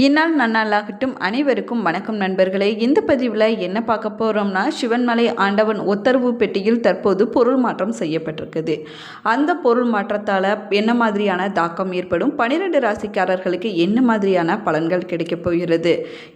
இந்நாள் நன்னாளாகட்டும் அனைவருக்கும் வணக்கம் நண்பர்களே. இந்த பதிவில் என்ன பார்க்க போகிறோம்னா சிவன்மலை ஆண்டவன் உத்தரவு பெட்டியில் தற்போது பொருள் மாற்றம் செய்யப்பட்டிருக்குது. அந்த பொருள் மாற்றத்தால் என்ன மாதிரியான தாக்கம் ஏற்படும்? பன்னிரெண்டு ராசிக்காரர்களுக்கு என்ன மாதிரியான பலன்கள் கிடைக்கப் போகிறது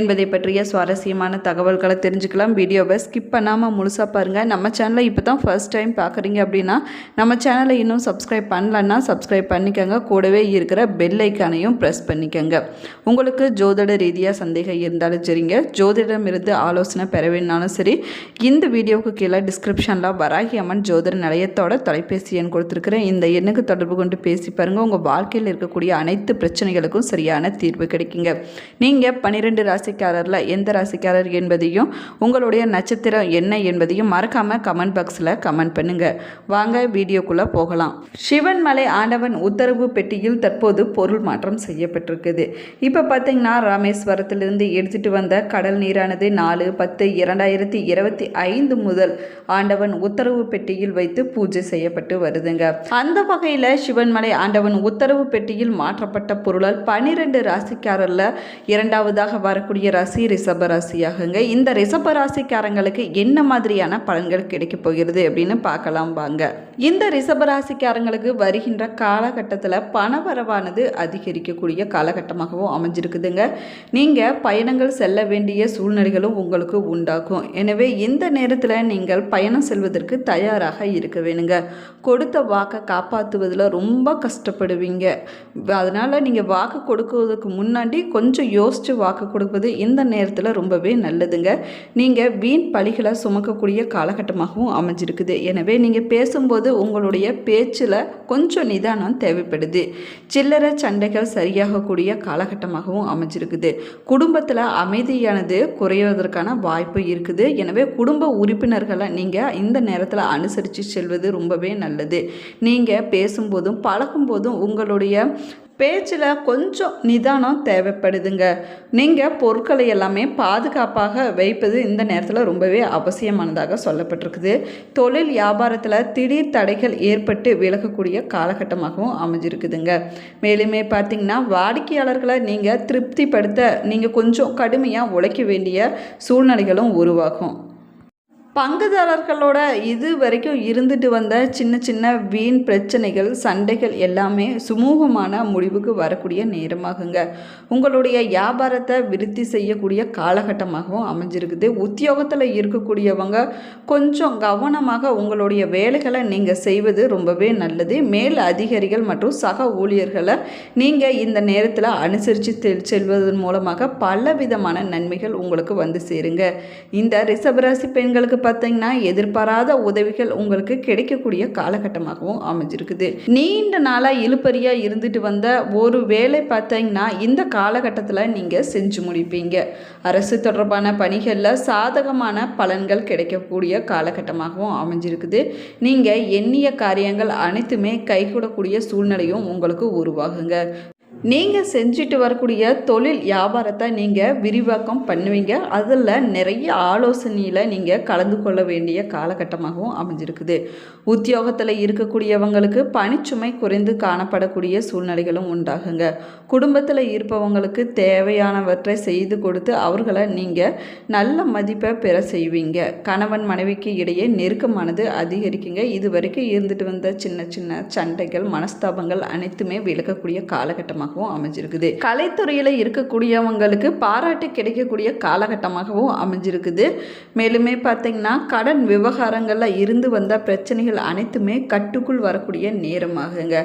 என்பதை பற்றிய சுவாரஸ்யமான தகவல்களை தெரிஞ்சுக்கலாம். வீடியோவை ஸ்கிப் பண்ணாமல் முழுசாக பாருங்கள் நம்ம சேனலை இப்போ தான் ஃபர்ஸ்ட் டைம் பார்க்குறீங்க அப்படின்னா நம்ம சேனலை இன்னும் சப்ஸ்கிரைப் பண்ணலன்னா சப்ஸ்கிரைப் பண்ணிக்கோங்க. கூடவே இருக்கிற பெல் ஐக்கானையும் ப்ரெஸ் பண்ணிக்கோங்க. உங்களுக்கு ஜோதிட ரீதியாக சந்தேகம் இருந்தாலும் சரிங்க. ஜோதிடமிருந்து ஆலோசனை பெற வேணாலும் சரி இந்த வீடியோவுக்கு கீழே டிஸ்கிரிப்ஷனில் வராகி அம்மன் ஜோதிட நிலையத்தோட தொலைபேசி எண் கொடுத்துருக்குறேன். இந்த எண்ணுக்கு தொடர்பு கொண்டு பேசி பாருங்கள் உங்கள் வாழ்க்கையில் இருக்கக்கூடிய அனைத்து பிரச்சனைகளுக்கும் சரியான தீர்வு கிடைக்குங்க. நீங்கள் பன்னிரெண்டு ராசிக்காரரில் எந்த ராசிக்காரர் என்பதையும் உங்களுடைய நட்சத்திரம் என்ன என்பதையும் மறக்காமல் கமெண்ட் பாக்ஸில் கமெண்ட் பண்ணுங்கள் வாங்க வீடியோக்குள்ளே போகலாம். சிவன்மலை ஆண்டவன் உத்தரவு பெட்டியில் தற்போது பொருள் மாற்றம் செய்யப்பட்டிருக்குது. இப்போ பார்த்து பார்த்தீங்கன்னா ராமேஸ்வரத்திலிருந்து எடுத்துட்டு வந்த கடல் நீரானது நாலு பத்து இரண்டாயிரத்தி இருபத்தி ஐந்து முதல் ஆண்டவன் உத்தரவு பெட்டியில் வைத்து பூஜை செய்யப்பட்டு வருதுங்க. அந்த வகையில் சிவன்மலை ஆண்டவன் உத்தரவு பெட்டியில் மாற்றப்பட்ட பொருளால் பனிரெண்டு ராசிக்காரரில் இரண்டாவதாக வரக்கூடிய ராசி ரிஷப ராசியாகுங்க. இந்த ரிஷப ராசிக்காரங்களுக்கு என்ன மாதிரியான பலன்கள் கிடைக்கப் போகிறது அப்படின்னு பார்க்கலாம் வாங்க. இந்த ரிஷப ராசிக்காரங்களுக்கு வருகின்ற காலகட்டத்தில் பணவரவானது அதிகரிக்கக்கூடிய காலகட்டமாகவும் அமைஞ்சிருக்கு இருக்குதுங்க. நீங்கள் பயணங்கள் செல்ல வேண்டிய சூழ்நிலைகளும் உங்களுக்கு உண்டாகும். எனவே இந்த நேரத்தில் நீங்கள் பயணம் செல்வதற்கு தயாராக இருக்க வேணுங்க. கொடுத்த வாக்கை காப்பாற்றுவதில் ரொம்ப கஷ்டப்படுவீங்க. அதனால் நீங்கள் வாக்கு கொடுக்குவதற்கு முன்னாடி கொஞ்சம் யோசித்து வாக்கு கொடுப்பது இந்த நேரத்தில் ரொம்பவே நல்லதுங்க. நீங்கள் வீண் பழிகளை சுமக்கக்கூடிய காலகட்டமாகவும் அமைஞ்சிருக்குது. எனவே நீங்கள் பேசும்போது உங்களுடைய பேச்சில் கொஞ்சம் நிதானம் தேவைப்படுது. சில்லறை சண்டைகள் சரியாகக்கூடிய காலகட்டமாகவும் அமைஞ்சிருக்குது. குடும்பத்தில் அமைதியானது குறைவதற்கான வாய்ப்பு இருக்குது. எனவே குடும்ப உறுப்பினர்களை நீங்கள் இந்த நேரத்தில் அனுசரித்து செல்வது ரொம்பவே நல்லது. நீங்கள் பேசும்போதும் பழகும்போதும் உங்களுடைய பேச்சில் கொஞ்சம் நிதானம் தேவைப்படுதுங்க. நீங்கள் பொருட்களை எல்லாமே பாதுகாப்பாக வைப்பது இந்த நேரத்தில் ரொம்பவே அவசியமானதாக சொல்லப்பட்டிருக்குது. தொழில் வியாபாரத்தில் திடீர் தடைகள் ஏற்பட்டு விலகக்கூடிய காலகட்டமாகவும் அமைஞ்சிருக்குதுங்க. மேலுமே பார்த்திங்கன்னா வாடிக்கையாளர்களை நீங்கள் திருப்திப்படுத்த நீங்கள் கொஞ்சம் கடுமையாக உழைக்க வேண்டிய சூழ்நிலைகளும் உருவாகும். பங்குதாரர்களோட இது வரைக்கும் இருந்துட்டு வந்த சின்ன சின்ன வீண் பிரச்சனைகள் சண்டைகள் எல்லாமே சுமூகமான முடிவுக்கு வரக்கூடிய நேரமாகுங்க. உங்களுடைய வியாபாரத்தை விருத்தி செய்யக்கூடிய காலகட்டமாகவும் அமைஞ்சிருக்குது. உத்தியோகத்தில் இருக்கக்கூடியவங்க கொஞ்சம் கவனமாக உங்களுடைய வேலைகளை நீங்கள் செய்வது ரொம்பவே நல்லது. மேல் அதிகாரிகள் மற்றும் சக ஊழியர்களை நீங்கள் இந்த நேரத்தில் அனுசரித்து செல்வதன் மூலமாக பல விதமான நன்மைகள் உங்களுக்கு வந்து சேருங்க. இந்த ரிஷபராசி பெண்களுக்கு பார்த்தீங்கன்னா எதிர்பாராத உதவிகள் உங்களுக்கு கிடைக்கக்கூடிய காலகட்டமாகவும் அமைஞ்சிருக்குது. நீண்ட நாளாக இழுப்பறியாக இருந்துட்டு வந்த ஒரு வேலை பார்த்தீங்கன்னா இந்த காலகட்டத்தில் நீங்கள் செஞ்சு முடிப்பீங்க. அரசு தொடர்பான பணிகளில் சாதகமான பலன்கள் கிடைக்கக்கூடிய காலகட்டமாகவும் அமைஞ்சிருக்குது. நீங்கள் எண்ணிய காரியங்கள் அனைத்துமே கைகூடக்கூடிய சூழ்நிலையும் உங்களுக்கு உருவாகுங்க. நீங்கள் செஞ்சுட்டு வரக்கூடிய தொழில் வியாபாரத்தை நீங்கள் விரிவாக்கம் பண்ணுவீங்க. அதில் நிறைய ஆலோசனையில் நீங்கள் கலந்து கொள்ள வேண்டிய காலகட்டமாகவும் அமைஞ்சிருக்குது. உத்தியோகத்தில் இருக்கக்கூடியவங்களுக்கு பணிச்சுமை குறைந்து காணப்படக்கூடிய சூழ்நிலைகளும் உண்டாகுங்க. குடும்பத்தில் இருப்பவங்களுக்கு தேவையானவற்றை செய்து கொடுத்து அவர்களை நீங்கள் நல்ல மதிப்பை பெற செய்வீங்க. கணவன் மனைவிக்கு இடையே நெருக்கமானது அதிகரிக்குங்க. இது வரைக்கும் இருந்துட்டு வந்த சின்ன சின்ன சண்டைகள் மனஸ்தாபங்கள் அனைத்துமே விளக்கக்கூடிய காலகட்டமாக காலகட்டமாகவும் அமைஞ்சிருக்குது. கலைத்துறையில் இருக்கக்கூடியவங்களுக்கு பாராட்டு கிடைக்கக்கூடிய காலகட்டமாகவும் அமைஞ்சிருக்குது. மேலுமே பார்த்தீங்கன்னா கடன் விவகாரங்களில் இருந்து வந்த பிரச்சனைகள் அனைத்துமே கட்டுக்குள் வரக்கூடிய நேரமாகுங்க.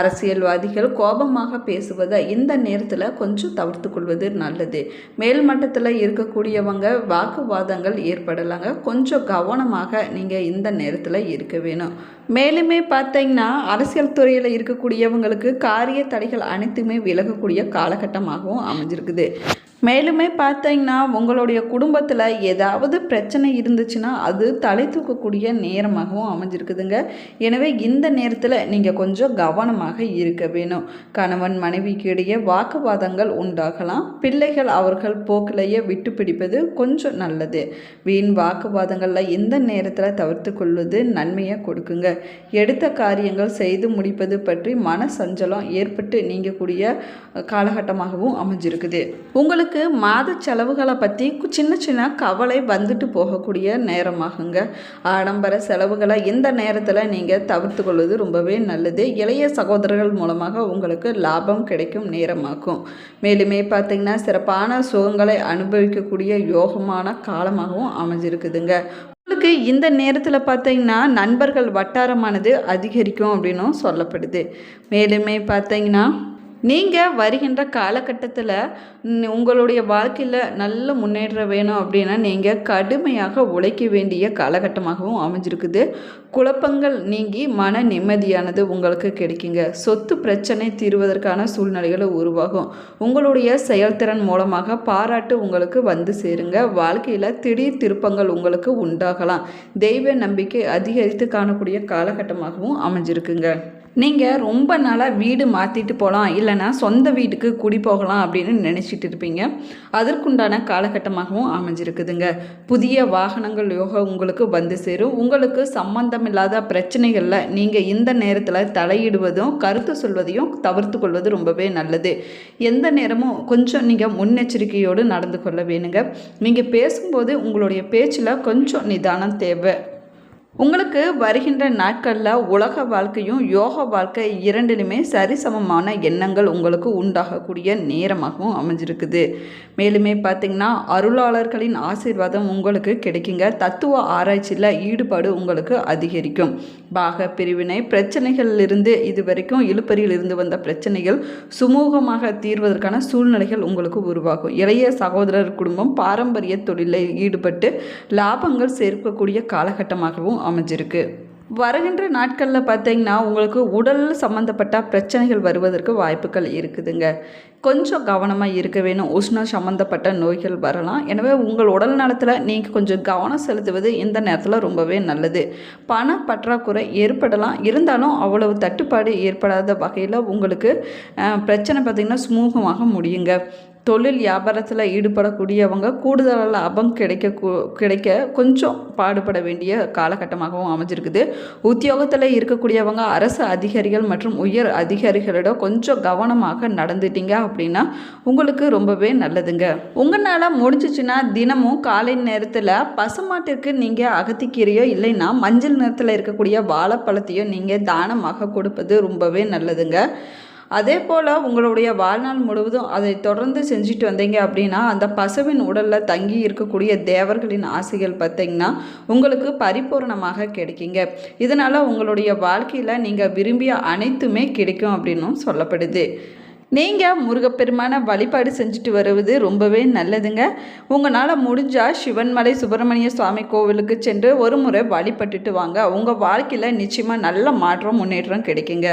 அரசியல்வாதிகள் கோபமாக பேசுவதை இந்த நேரத்தில் கொஞ்சம் தவிர்த்து கொள்வது நல்லது. மேல் மட்டத்தில் இருக்கக்கூடியவங்க வாக்குவாதங்கள் ஏற்படலாங்க. கொஞ்சம் கவனமாக நீங்கள் இந்த நேரத்தில் இருக்க வேணும். மேலுமே பார்த்தீங்கன்னா அரசியல் துறையில் இருக்கக்கூடியவங்களுக்கு காரிய தடைகள் அனைத்துமே விலகக்கூடிய காலகட்டமாகவும் அமைஞ்சிருக்குது. மேலுமே பார்த்தீங்கன்னா உங்களுடைய குடும்பத்தில் ஏதாவது பிரச்சனை இருந்துச்சுன்னா அது தலை தூக்கக்கூடிய நேரமாகவும் அமைஞ்சிருக்குதுங்க. எனவே இந்த நேரத்தில் நீங்கள் கொஞ்சம் கவனமாக இருக்க வேணும். கணவன் மனைவிக்கு இடையே வாக்குவாதங்கள் உண்டாகலாம். பிள்ளைகள் அவர்கள் போக்கிலேயே விட்டு பிடிப்பது கொஞ்சம் நல்லது. வீண் வாக்குவாதங்களில் இந்த நேரத்தில் தவிர்த்து கொள்வது நன்மையை கொடுக்குங்க. எடுத்த காரியங்கள் செய்து முடிப்பது பற்றி மன சஞ்சலம் ஏற்பட்டு நீங்கக்கூடிய காலகட்டமாகவும் அமைஞ்சிருக்குது. உங்களுக்கு உங்களுக்கு மாத செலவுகளை பற்றி சின்ன சின்ன கவலை வந்துட்டு போகக்கூடிய நேரமாகுங்க. ஆடம்பர செலவுகளை இந்த நேரத்தில் நீங்கள் தவிர்த்து கொள்வது ரொம்பவே நல்லது. இளைய சகோதரர்கள் மூலமாக உங்களுக்கு லாபம் கிடைக்கும் நேரமாகும். மேலுமே பார்த்திங்கன்னா சிறப்பான சுகங்களை அனுபவிக்கக்கூடிய யோகமான காலமாகவும் அமைஞ்சிருக்குதுங்க. உங்களுக்கு இந்த நேரத்தில் பார்த்தீங்கன்னா நண்பர்கள் வட்டாரமானது அதிகரிக்கும் அப்படின்னும் சொல்லப்படுது. மேலுமே பார்த்தீங்கன்னா நீங்கள் வருகின்ற காலகட்டத்தில் உங்களுடைய வாழ்க்கையில் நல்ல முன்னேற்றம் வேணும் அப்படின்னா நீங்கள் கடுமையாக உழைக்க வேண்டிய காலகட்டமாகவும் அமைஞ்சிருக்குது. குழப்பங்கள் நீங்கி மன நிம்மதியானது உங்களுக்கு கிடைக்குங்க. சொத்து பிரச்சனை தீர்வதற்கான சூழ்நிலைகள் உருவாகும். உங்களுடைய செயல்திறன் மூலமாக பாராட்டு உங்களுக்கு வந்து சேருங்க. வாழ்க்கையில் திடீர் திருப்பங்கள் உங்களுக்கு உண்டாகலாம். தெய்வ நம்பிக்கை அதிகரித்து காணக்கூடிய காலகட்டமாகவும் அமைஞ்சிருக்குங்க. நீங்கள் ரொம்ப நாளாக வீடு மாற்றிட்டு போகலாம் இல்லைனா சொந்த வீட்டுக்கு குடி போகலாம் அப்படின்னு நினச்சிட்டு இருப்பீங்க. அதற்குண்டான காலகட்டமாகவும் அமைஞ்சிருக்குதுங்க. புதிய வாகனங்கள் யோகா உங்களுக்கு வந்து சேரும். உங்களுக்கு சம்பந்தமில்லாத பிரச்சனைகளில் நீங்கள் இந்த நேரத்தில் தலையிடுவதும் கருத்து சொல்வதையும் தவிர்த்து கொள்வது ரொம்பவே நல்லது. எந்த நேரமும் கொஞ்சம் நீங்கள் முன்னெச்சரிக்கையோடு நடந்து கொள்ள வேணுங்க. நீங்கள் பேசும்போது உங்களுடைய பேச்சில் கொஞ்சம் நிதானம் தேவை. உங்களுக்கு வருகின்ற நாட்களில் உலக வாழ்க்கையும் யோக வாழ்க்கை இரண்டிலுமே சரிசமமான எண்ணங்கள் உங்களுக்கு உண்டாகக்கூடிய நேரமாகவும் அமைஞ்சிருக்குது. மேலுமே பார்த்திங்கன்னா அருளாளர்களின் ஆசீர்வாதம் உங்களுக்கு கிடைக்குங்க. தத்துவ ஆராய்ச்சியில் ஈடுபாடு உங்களுக்கு அதிகரிக்கும். பாக பிரிவினை பிரச்சனைகளிலிருந்து இது வரைக்கும் இழுப்பறியில் இருந்து வந்த பிரச்சனைகள் சுமூகமாக தீர்வதற்கான சூழ்நிலைகள் உங்களுக்கு உருவாகும். இளைய சகோதரர் குடும்பம் பாரம்பரிய தொழிலில் ஈடுபட்டு லாபங்கள் சேர்க்கக்கூடிய காலகட்டமாகவும் அமைஞ்சிருக்கு. வருகின்ற நாட்களில் பார்த்தீங்கன்னா உங்களுக்கு உடல் சம்மந்தப்பட்ட பிரச்சனைகள் வருவதற்கு வாய்ப்புகள் இருக்குதுங்க. கொஞ்சம் கவனமாக இருக்க வேணும். உஷ்ணம் சம்மந்தப்பட்ட நோய்கள் வரலாம். எனவே உங்கள் உடல் நலத்தில் நீங்கள் கொஞ்சம் கவனம் செலுத்துவது இந்த நேரத்தில் ரொம்பவே நல்லது. பண பற்றாக்குறை ஏற்படலாம். இருந்தாலும் அவ்வளவு தட்டுப்பாடு ஏற்படாத வகையில் உங்களுக்கு பிரச்சனை பார்த்திங்கன்னா சுமூகமாக முடியுங்க. தொழில் வியாபாரத்தில் ஈடுபடக்கூடியவங்க கூடுதல் லாபம் கிடைக்க கிடைக்க கொஞ்சம் பாடுபட வேண்டிய காலகட்டமாகவும் அமைஞ்சிருக்குது. உத்தியோகத்தில் இருக்கக்கூடியவங்க அரசு அதிகாரிகள் மற்றும் உயர் அதிகாரிகளிடம் கொஞ்சம் கவனமாக நடந்துட்டீங்க அப்படின்னா உங்களுக்கு ரொம்பவே நல்லதுங்க. உங்களால் முடிஞ்சிச்சுன்னா தினமும் காலை நேரத்தில் பசுமாட்டிற்கு நீங்கள் அகத்திக்கீரையோ இல்லைன்னா மஞ்சள் நிறத்தில் இருக்கக்கூடிய வாழைப்பழத்தையோ நீங்கள் தானமாக கொடுப்பது ரொம்பவே நல்லதுங்க. அதே போல் உங்களுடைய வாழ்நாள் முழுவதும் அதை தொடர்ந்து செஞ்சுட்டு வந்தீங்க அப்படின்னா அந்த பசுவின் உடலில் தங்கி இருக்கக்கூடிய தேவர்களின் ஆசைகள் பார்த்திங்கன்னா உங்களுக்கு பரிபூர்ணமாக கிடைக்குங்க. இதனால் உங்களுடைய வாழ்க்கையில் நீங்கள் விரும்பிய அனைத்துமே கிடைக்கும் அப்படின்னும் சொல்லப்படுது. நீங்கள் முருகப்பெருமான வழிபாடு செஞ்சுட்டு வருவது ரொம்பவே நல்லதுங்க. உங்களால் முடிஞ்சால் சிவன்மலை சுப்பிரமணிய சுவாமி கோவிலுக்கு சென்று ஒரு முறை வழிபட்டுட்டு வாங்க. உங்கள் வாழ்க்கையில் நிச்சயமாக நல்ல மாற்றம் முன்னேற்றம் கிடைக்குங்க.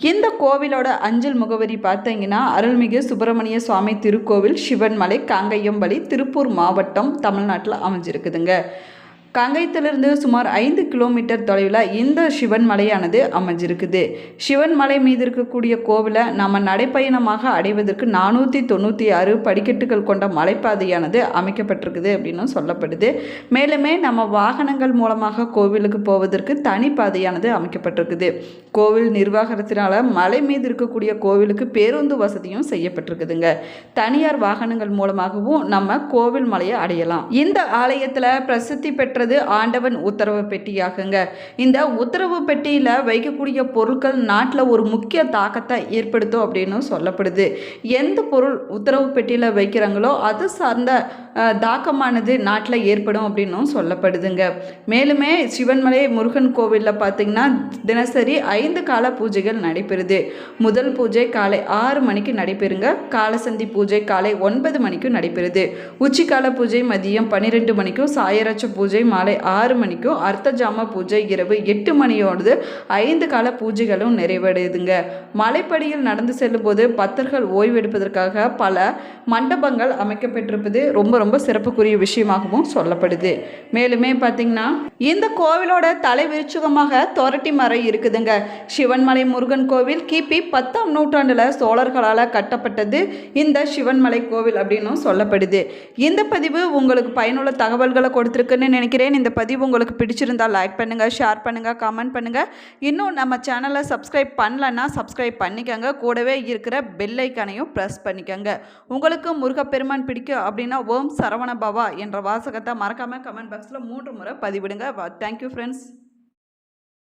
இந்த கோவிலோட அஞ்சல் முகவரி பார்த்தீங்கன்னா அருள்மிகு சுப்பிரமணிய சுவாமி திருக்கோவில் சிவன்மலை காங்கையம்பலி திருப்பூர் மாவட்டம் தமிழ்நாட்டில் அமைஞ்சிருக்குதுங்க. கங்கைத்திலிருந்து சுமார் ஐந்து கிலோமீட்டர் தொலைவில் இந்த சிவன் மலையானது அமைஞ்சிருக்குது. சிவன் மலை மீது இருக்கக்கூடிய கோவிலை நம்ம நடைப்பயணமாக அடைவதற்கு நானூற்றி தொண்ணூற்றி ஆறு படிக்கட்டுகள் கொண்ட மலைப்பாதையானது அமைக்கப்பட்டிருக்குது அப்படின்னு சொல்லப்படுது. மேலுமே நம்ம வாகனங்கள் மூலமாக கோவிலுக்கு போவதற்கு தனி பாதையானது அமைக்கப்பட்டிருக்குது. கோவில் நிர்வாகத்தினால் மலை மீது இருக்கக்கூடிய கோவிலுக்கு பேருந்து வசதியும் செய்யப்பட்டிருக்குதுங்க. தனியார் வாகனங்கள் மூலமாகவும் நம்ம கோவில் மலையை அடையலாம். இந்த ஆலயத்தில் பிரசித்தி பெற்ற இருக்கிறது. ஆண்டவன் உத்தரவு பெட்டியாகுங்க. இந்த உத்தரவு பெட்டியில் வைக்கக்கூடிய பொருட்கள் நாட்டில் ஒரு முக்கிய தாக்கத்தை ஏற்படுத்தும் அப்படின்னு சொல்லப்படுது. எந்த பொருள் உத்தரவு பெட்டியில் வைக்கிறாங்களோ அது சார்ந்த தாக்கமானது நாட்டில் ஏற்படும் அப்படின்னும் சொல்லப்படுதுங்க. மேலுமே சிவன்மலை முருகன் கோவிலில் பார்த்திங்கன்னா தினசரி ஐந்து கால பூஜைகள் நடைபெறுது. முதல் பூஜை காலை ஆறு மணிக்கு நடைபெறுங்க. காலசந்தி பூஜை காலை ஒன்பது மணிக்கும் நடைபெறுது. உச்சிக்கால பூஜை மதியம் பன்னிரெண்டு மணிக்கும் சாயராட்ச பூஜை மாலை ஆறு மணிக்கும் அர்த்த ஜாம பூஜை இரவு எட்டு மணியோடு ஐந்து கால பூஜைகளும் நிறைவடையுதுங்க. மலைப்படியில் நடந்து செல்லும்போது பக்தர்கள் ஓய்வெடுப்பதற்காக பல மண்டபங்கள் அமைக்கப்பட்டிருப்பது ரொம்ப ரொம்ப சிறப்புக்குரிய விஷயமாகவும் சொல்லப்படுது. மேலுமே பார்த்தீங்கன்னா இந்த கோவிலோட தலை விருட்சகமாக தொரட்டி மரம் இருக்குதுங்க. சிவன்மலை முருகன் கோவில் கிபி பத்தாம் நூற்றாண்டில் சோழர்களால் கட்டப்பட்டது இந்த சிவன்மலை கோவில் அப்படின்னும் சொல்லப்படுது. இந்த பதிவு உங்களுக்கு பயனுள்ள தகவல்களை கொடுத்துருக்குன்னு நினைக்கிறேன். இந்த பதிவு உங்களுக்கு பிடிச்சிருந்தா லைக் பண்ணுங்கள் ஷேர் பண்ணுங்கள் கமெண்ட் பண்ணுங்கள் இன்னும் நம்ம சேனலை சப்ஸ்கிரைப் பண்ணலன்னா சப்ஸ்கிரைப் பண்ணிக்கோங்க. கூடவே இருக்கிற பெல்லைக்கனையும் ப்ரெஸ் பண்ணிக்கோங்க. உங்களுக்கு முருகப்பெருமான் பிடிக்கும் அப்படின்னா ஓம் சரவண பவா என்ற வாசகத்தை மறக்காமல் கமெண்ட் பாக்ஸில் மூன்று முறை பதிவிடுங்க. Thank you friends